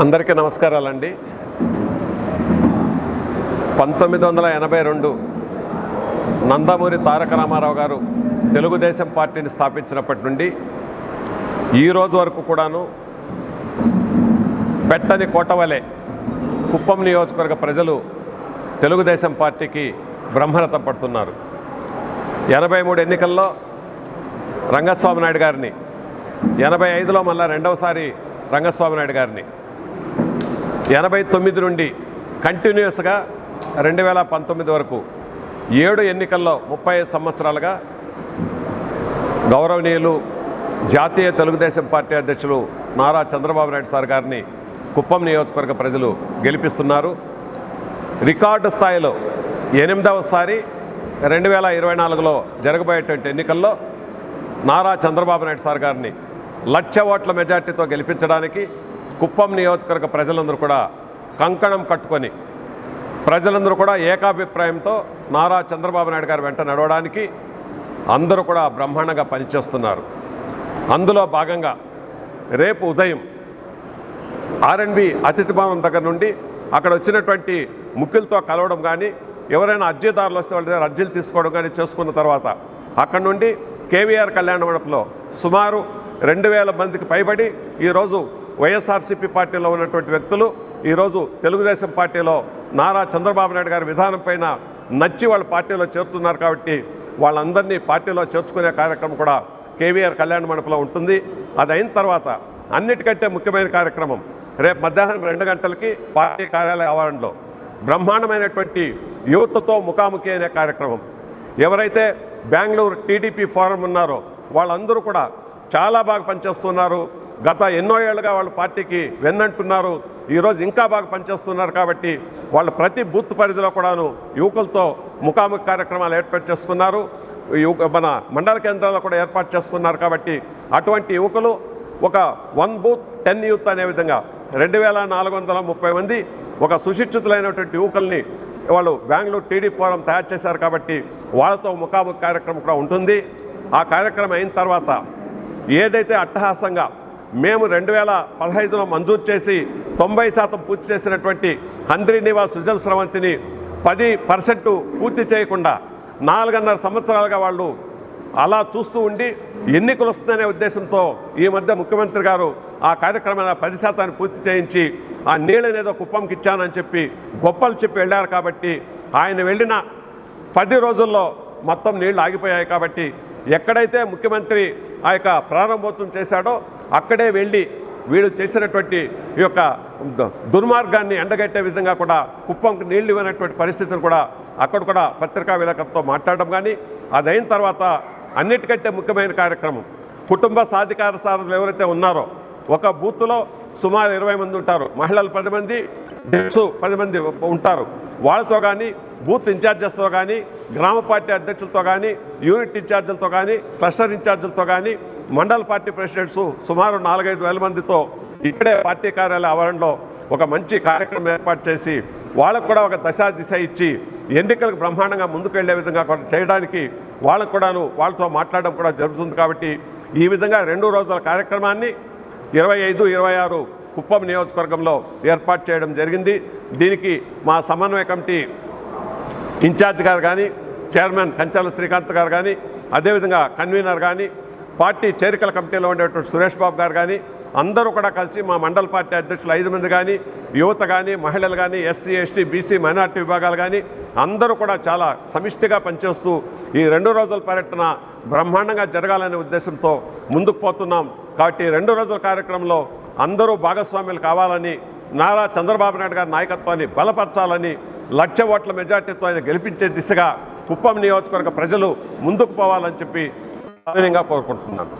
అందరికీ నమస్కారాలండి. పంతొమ్మిది వందల ఎనభై రెండు నందమూరి తారక రామారావు గారు తెలుగుదేశం పార్టీని స్థాపించినప్పటి నుండి ఈ రోజు వరకు కూడాను పెట్టని కోటవలే కుప్పం నియోజకవర్గ ప్రజలు తెలుగుదేశం పార్టీకి బ్రహ్మరథం పడుతున్నారు. ఎనభై మూడు ఎన్నికల్లో రంగస్వామి నాయుడు గారిని ఎనభై ఐదులో మళ్ళా రెండవసారి రంగస్వామి నాయుడు గారిని ఎనభై తొమ్మిది నుండి కంటిన్యూస్గా రెండు వేల పంతొమ్మిది వరకు ఏడు ఎన్నికల్లో ముప్పై సంవత్సరాలుగా గౌరవనీయులు జాతీయ తెలుగుదేశం పార్టీ అధ్యక్షులు నారా చంద్రబాబు నాయుడు సార్ గారిని కుప్పం నియోజకవర్గ ప్రజలు గెలిపిస్తున్నారు. రికార్డు స్థాయిలో ఎనిమిదవసారి రెండు వేల ఇరవై నాలుగులో జరగబోయేటువంటి ఎన్నికల్లో నారా చంద్రబాబు నాయుడు సార్ గారిని లక్ష ఓట్ల మెజార్టీతో గెలిపించడానికి కుప్పం నియోజకవర్గ ప్రజలందరూ కూడా కంకణం కట్టుకొని ప్రజలందరూ కూడా ఏకాభిప్రాయంతో నారా చంద్రబాబు నాయుడు గారి వెంట నడవడానికి అందరూ కూడా బ్రహ్మాండంగా పనిచేస్తున్నారు. అందులో భాగంగా రేపు ఉదయం ఆర్ఎన్బి అతిథి భవనం దగ్గర నుండి అక్కడ వచ్చినటువంటి ముఖ్యులతో కలవడం కానీ ఎవరైనా అర్జీదారులు వస్తే వాళ్ళ దగ్గర అర్జీలు తీసుకోవడం కానీ చేసుకున్న తర్వాత అక్కడ నుండి కేవీఆర్ కళ్యాణ మండపంలో సుమారు రెండు వేల మందికి పైబడి ఈరోజు వైఎస్ఆర్సీపీ పార్టీలో ఉన్నటువంటి వ్యక్తులు ఈరోజు తెలుగుదేశం పార్టీలో నారా చంద్రబాబు నాయుడు గారి విధానం పైన నచ్చి వాళ్ళ పార్టీలో చేరుతున్నారు కాబట్టి వాళ్ళందరినీ పార్టీలో చేర్చుకునే కార్యక్రమం కూడా కేవీఆర్ కళ్యాణ మండపంలో ఉంటుంది. అది అయిన తర్వాత అన్నిటికంటే ముఖ్యమైన కార్యక్రమం రేపు మధ్యాహ్నం రెండు గంటలకి పార్టీ కార్యాలయ ఆవరణలో బ్రహ్మాండమైనటువంటి యువతతో ముఖాముఖి అనే కార్యక్రమం. ఎవరైతే బెంగళూరు టీడీపీ ఫోరం ఉన్నారో వాళ్ళందరూ కూడా చాలా బాగా పనిచేస్తున్నారు. గత ఎన్నో ఏళ్ళుగా వాళ్ళ పార్టీకి వెన్నంటున్నారు. ఈరోజు ఇంకా బాగా పనిచేస్తున్నారు కాబట్టి వాళ్ళు ప్రతి బూత్ పరిధిలో కూడాను యువకులతో ముఖాముఖి కార్యక్రమాలు ఏర్పాటు చేసుకున్నారు. యువ మన మండల కేంద్రాల్లో కూడా ఏర్పాటు చేసుకున్నారు కాబట్టి అటువంటి యువకులు ఒక వన్ బూత్ టెన్ యూత్ అనే విధంగా రెండు వేల నాలుగు వందల ముప్పై మంది ఒక సుశిక్షితులైనటువంటి యువకుల్ని వాళ్ళు బెంగళూరు టీడీ ఫోరం తయారు చేశారు కాబట్టి వాళ్ళతో ముఖాముఖి కార్యక్రమం కూడా ఉంటుంది. ఆ కార్యక్రమం అయిన తర్వాత ఏదైతే అట్టహాసంగా మేము రెండు వేల పదహైదులో మంజూరు చేసి తొంభై శాతం పూర్తి చేసినటువంటి హంద్రీ నివాస్ సుజల్ స్రవంతిని పది పర్సెంట్ పూర్తి చేయకుండా నాలుగున్నర సంవత్సరాలుగా వాళ్ళు అలా చూస్తూ ఉండి ఎన్నికలు వస్తుందనే ఉద్దేశంతో ఈ మధ్య ముఖ్యమంత్రి గారు ఆ కార్యక్రమాన్ని పది శాతాన్ని పూర్తి చేయించి ఆ నీళ్ళనేదో కుప్పంకి ఇచ్చానని చెప్పి గొప్పలు చెప్పి వెళ్ళారు కాబట్టి ఆయన వెళ్ళిన పది రోజుల్లో మొత్తం నీళ్ళు ఆగిపోయాయి కాబట్టి ఎక్కడైతే ముఖ్యమంత్రి ఆ యొక్క ప్రారంభోత్సవం చేశాడో అక్కడే వెళ్ళి వీళ్ళు చేసినటువంటి ఈ యొక్క దుర్మార్గాన్ని ఎండగట్టే విధంగా కూడా కుప్పంకు నీళ్ళు ఇవ్వనటువంటి పరిస్థితిని కూడా అక్కడ కూడా పత్రికా విలేకరులతో మాట్లాడడం కానీ అదైన తర్వాత అన్నిటికంటే ముఖ్యమైన కార్యక్రమం కుటుంబ సాధికార సాధనలు ఎవరైతే ఉన్నారో ఒక బూత్లో సుమారు ఇరవై మంది ఉంటారు. మహిళలు పది మంది జెంట్స్ పది మంది ఉంటారు. వాళ్ళతో కానీ బూత్ ఇన్ఛార్జెస్తో కానీ గ్రామ పార్టీ అధ్యక్షులతో కానీ యూనిట్ ఇన్ఛార్జీలతో కానీ క్లస్టర్ ఇన్ఛార్జీలతో కానీ మండల పార్టీ ప్రెసిడెంట్స్ సుమారు నాలుగైదు వేల మందితో ఇక్కడే పార్టీ కార్యాలయ ఆవరణలో ఒక మంచి కార్యక్రమం ఏర్పాటు చేసి వాళ్ళకు కూడా ఒక దశా దిశ ఇచ్చి ఎన్నికలకు బ్రహ్మాండంగా ముందుకు విధంగా చేయడానికి వాళ్ళకు కూడాను వాళ్ళతో మాట్లాడడం కూడా జరుగుతుంది కాబట్టి ఈ విధంగా రెండు రోజుల కార్యక్రమాన్ని ఇరవై ఐదు ఇరవై ఆరు కుప్పం నియోజకవర్గంలో ఏర్పాటు చేయడం జరిగింది. దీనికి మా సమన్వయ కమిటీ ఇన్ఛార్జ్ గారు కానీ చైర్మన్ కంచాల శ్రీకాంత్ గారు కానీ అదేవిధంగా కన్వీనర్ కానీ పార్టీ చేరికల కమిటీలో ఉండేటువంటి సురేష్ బాబు గారు కానీ అందరూ కూడా కలిసి మా మండల పార్టీ అధ్యక్షులు ఐదు మంది కానీ యువత కానీ మహిళలు కానీ ఎస్సీ ఎస్టీ బీసీ మైనార్టీ విభాగాలు కానీ అందరూ కూడా చాలా సమిష్టిగా పనిచేస్తూ ఈ రెండు రోజుల పర్యటన బ్రహ్మాండంగా జరగాలనే ఉద్దేశంతో ముందుకు పోతున్నాం. కాబట్టి రెండు రోజుల కార్యక్రమంలో అందరూ భాగస్వాములు కావాలని నారా చంద్రబాబు నాయుడు గారి నాయకత్వాన్ని బలపరచాలని లక్ష ఓట్ల మెజార్టీతో ఆయన గెలిపించే దిశగా కుప్పం నియోజకవర్గ ప్రజలు ముందుకు పోవాలని చెప్పి సవినయంగా కోరుకుంటున్నాను.